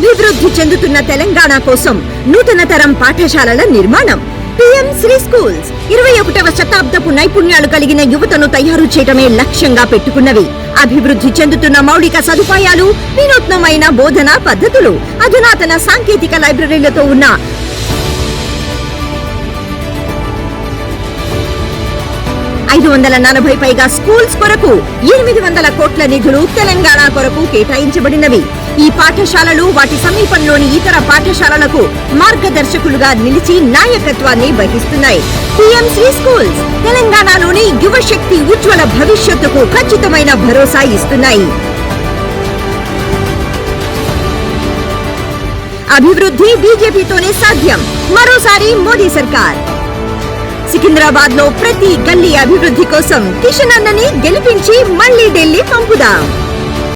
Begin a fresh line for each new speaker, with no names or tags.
అభివృద్ధి చెందుతున్న తెలంగాణ కోసం నూతన తరం పాఠశాలల నిర్మాణం. పిఎం శ్రీ స్కూల్స్ ఇరవై ఒకటవ శతాబ్దపు నైపుణ్యాలు కలిగిన యువతను తయారు చేయటమే లక్ష్యంగా పెట్టుకున్నవి. అభివృద్ధి చెందుతున్న మౌలిక సదుపాయాలు వినూత్నమైన బోధనా పద్ధతులు అధునాతన సాంకేతిక లైబ్రరీలతో ఉన్న ఐదు వందల నలభై పైగా స్కూల్స్ కొరకు ఎనిమిది వందల కోట్ల నిధులు తెలంగాణ కొరకు కేటాయించబడినవి. ఈ పాఠశాలలు వాటి సమీపంలోని ఇతర పాఠశాలలకు మార్గదర్శకులుగా నిలిచి నాయకత్వాన్ని వహిస్తున్నాయి. పిఎంసి స్కూల్స్ తెలంగాణలోని యువశక్తి ఉజ్వల భవిష్యత్తుకు ఖచ్చితమైన భరోసా ఇస్తున్నాయి. అభివృద్ధి బీజేపీతోనే సాధ్యం. మరోసారి మోదీ సర్కార్. సికింద్రాబాద్లో ప్రతి గల్లీ అభివృద్ధి కోసం కిషన్ అన్నని గెలిపించి మళ్ళీ ఢిల్లీ పంపుదాం.